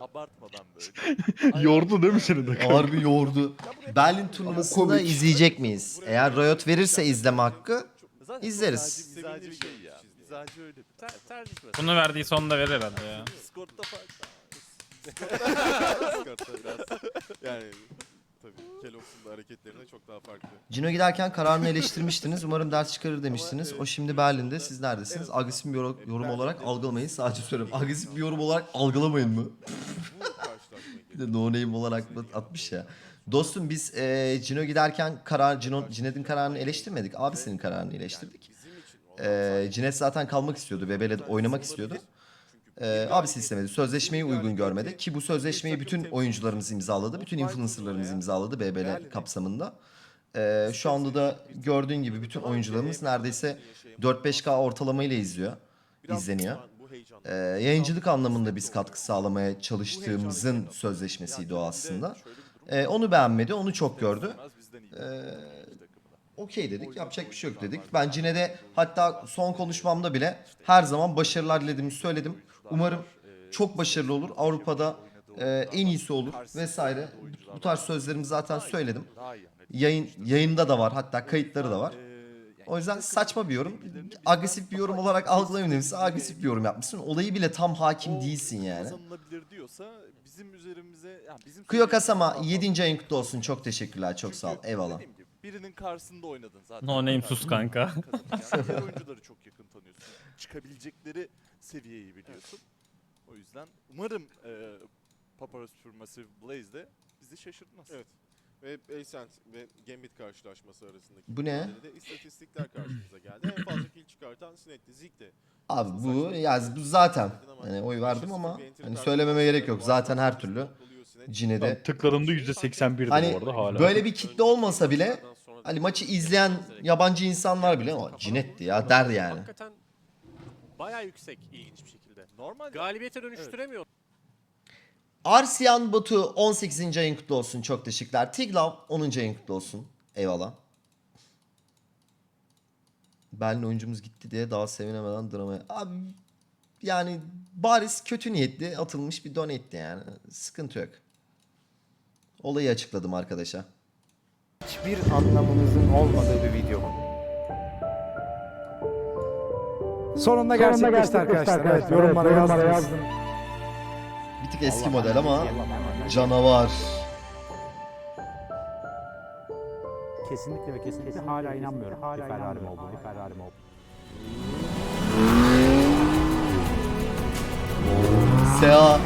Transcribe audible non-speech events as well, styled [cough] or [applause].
Abartmadan böyle. [laughs] Yordu değil mi seni de? Harbi yoğurdu. Berlin turnuvasında izleyecek miyiz? Eğer Riot verirse izleme hakkı Zaten izleriz. çok Mizacı bir şey ya. Mizacı öyle. Ter, tercih mesela. Bunu verdiği sonunda verir herhalde ya. Discord'da farklı. Discord'da biraz. Yani tabii Kelox'un da hareketlerine çok daha farklı. Cino giderken kararını eleştirmiştiniz. Umarım ders çıkarır demiştiniz. O şimdi Berlin'de. Siz neredesiniz? Agresif bir yorum, yorum olarak algılamayın. Sadece söylüyorum. Agresif bir yorum olarak algılamayın mı? No name olarak atmış ya. Dostum biz e, Cino giderken karar, Cino, Cinet'in kararını eleştirmedik. Abisinin kararını eleştirdik. E, Cinet zaten kalmak istiyordu. Bebele oynamak istiyordu. E, abisi istemedi. Sözleşmeyi uygun görmedi. Ki bu sözleşmeyi bütün oyuncularımız imzaladı. Bütün influencerlarımız imzaladı BBL kapsamında. E, şu anda da gördüğün gibi bütün oyuncularımız neredeyse 4-5K ortalama ile izliyor. izleniyor. E, yayıncılık anlamında biz katkı sağlamaya çalıştığımızın sözleşmesiydi o aslında. E, onu beğenmedi, onu çok gördü. Ee, Okey dedik, yapacak bir şey yok dedik. Ben Cine'de hatta son konuşmamda bile her zaman başarılar dilediğimi söyledim. Umarım çok başarılı olur. Avrupa'da e, en iyisi olur vesaire. Bu tarz sözlerimi zaten söyledim. Yayın yayında da var, hatta kayıtları da var. O yüzden saçma bir yorum. Agresif bir yorum olarak demişsin. Agresif bir yorum yapmışsın. Olayı bile tam hakim değilsin yani. Bizim üzerimize yani bizim Kasama 7. ayın kutlu olsun. Çok teşekkürler. Çok sağ ol. Eyvallah. birinin karşısında oynadın zaten. No name sus kanka. Kazanacağın diğer [laughs] oyuncuları çok yakın tanıyorsun. Çıkabilecekleri seviyeyi biliyorsun. O yüzden umarım e, Paparazzi Supermassive Blaze de bizi şaşırtmaz. Evet. Ve Ascent ve Gambit karşılaşması arasındaki Bu ne? mücadelede istatistikler karşımıza geldi. En fazla kill çıkartan Snet'ti. Zeke de Abi bu ya bu zaten hani oy verdim ama hani söylememe gerek yok. Zaten her türlü Cine'de Tıkladığımda %81'di Hani bu arada hala. böyle bir kitle olmasa bile hani maçı izleyen yabancı insanlar bile o cinetti ya der yani. Hakikaten bayağı yüksek ilginç bir şekilde. Normal Galibiyete dönüştüremiyor. Arsiyan Batu 18. ayın kutlu olsun. Çok teşekkürler. Tiglav 10. ayın kutlu olsun. Eyvallah. Berlin oyuncumuz gitti diye daha sevinemeden dramaya. Abi yani bariz kötü niyetli atılmış bir donate'ti yani. Sıkıntı yok. Olayı açıkladım arkadaşa. hiçbir anlamınızın olmadığı bir video bu. Sonunda gerçekleşti arkadaşlar. Evet, yorumlara yazdınız. Bir tık eski model ama canavar. Kesinlikle ve kesinlikle hala inanmıyorum. Hala Ferrari'm olduğunu. Ferrari'm olduğunu. Sea